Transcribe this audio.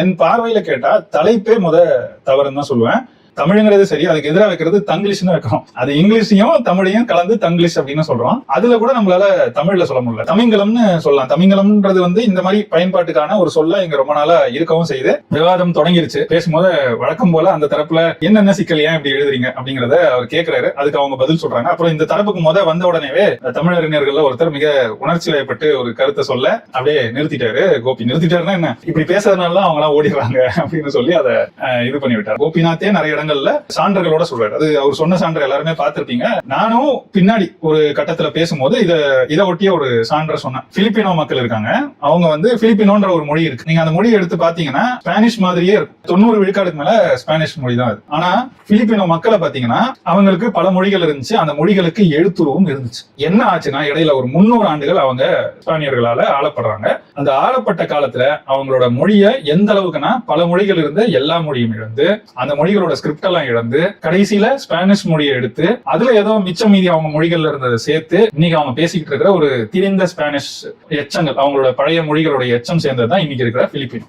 என் பார்வையில கேட்டா தலைப்பே முத தவறுன்னு தான் சொல்லுவேன். தமிழுங்கிறது சரி அதுக்கு எதிராக வைக்கிறது தங்கிலீஷ்னு வைக்கிறோம். அது இங்கிலீஷையும் தமிழையும் கலந்து தங்கிலீஷ் அப்படின்னு சொல்றோம். அதுல கூட நம்மளால தமிழ்ல சொல்ல முடியல. தமிங்கலம்னு சொல்லலாம். தமிங்கலம்ன்றது வந்து இந்த மாதிரி பயன்பாட்டுக்கான ஒரு சொல்ல இங்க ரொம்ப நாளா இருக்கவும் செய்யுது. விவாதம் தொடங்கிருச்சு. பேசும்போது வழக்கம் போல அந்த தரப்புல என்னென்ன சிக்கல் ஏன் இப்படி எழுதுறீங்க அப்படிங்கறத அவர் கேக்குறாரு. அதுக்கு அவங்க பதில் சொல்றாங்க. அப்புறம் இந்த தரப்புக்கு முத வந்த உடனேவே தமிழறிஞர்கள்ல ஒருத்தர் மிக உணர்ச்சி வயப்பட்டு ஒரு கருத்தை சொல்ல அப்படியே நிறுத்திட்டாரு. கோபி. நிறுத்திட்டாருன்னா என்ன? இப்படி பேசுறதுனால அவங்க எல்லாம் ஓடிடுறாங்க அப்படின்னு சொல்லி அதை இது பண்ணி விட்டார் கோபிநாத்தே நிறைய இடங்கள்ல சான்றுகளோட சொல்றாரு. அது அவர் சொன்ன சான்று எல்லாருமே பார்த்திருப்பீங்க. நானும் பின்னாடி ஒரு கட்டத்துல பேசும்போது இத இதை ஒட்டிய ஒரு சான்ற சொன்னேன். பிலிப்பினோ மக்கள் இருக்காங்க. அவங்க வந்து பிலிப்பினோன்ற ஒரு மொழி இருக்கு. நீங்க அந்த மொழியை எடுத்து பாத்தீங்கன்னா ஸ்பானிஷ் மாதிரியே இருக்கும். தொண்ணூறு விழுக்காடுக்கு மேல ஸ்பானிஷ் மொழி தான் அது. ஆனா பிலிப்பினோ மக்களை பாத்தீங்கன்னா அவங்களுக்கு பல மொழிகள் இருந்துச்சு. அந்த மொழிகளுக்கு எழுத்துருவும் இருந்துச்சு. என்ன ஆச்சுன்னா இடையில ஒரு முன்னூறு ஆண்டுகள் அவங்க ஸ்பானியர்களால ஆளப்படுறாங்க. அந்த ஆளப்பட்ட காலத்துல அவங்களோட மொழியை எந்த அளவுக்குன்னா பல மொழிகள் இருந்த எல்லா மொழியும் இழந்து அந்த மொழிகளோட ஸ்கிரிப்ட் எல்லாம் இழந்து கடைசியில ஸ்பானிஷ் மொழியை எடுத்து அதுல ஏதோ மிச்சம் மீதி அவங்க மொழிகள்ல இருந்ததை சேர்த்து இன்னைக்கு அவங்க பேசிக்கிட்டு இருக்கிற ஒரு திரிந்த ஸ்பானிஷ் எச்சங்கள் அவங்களோட பழைய மொழிகளோட எச்சம் சேர்ந்தது தான் இன்னைக்கு இருக்கிற பிலிப்பின்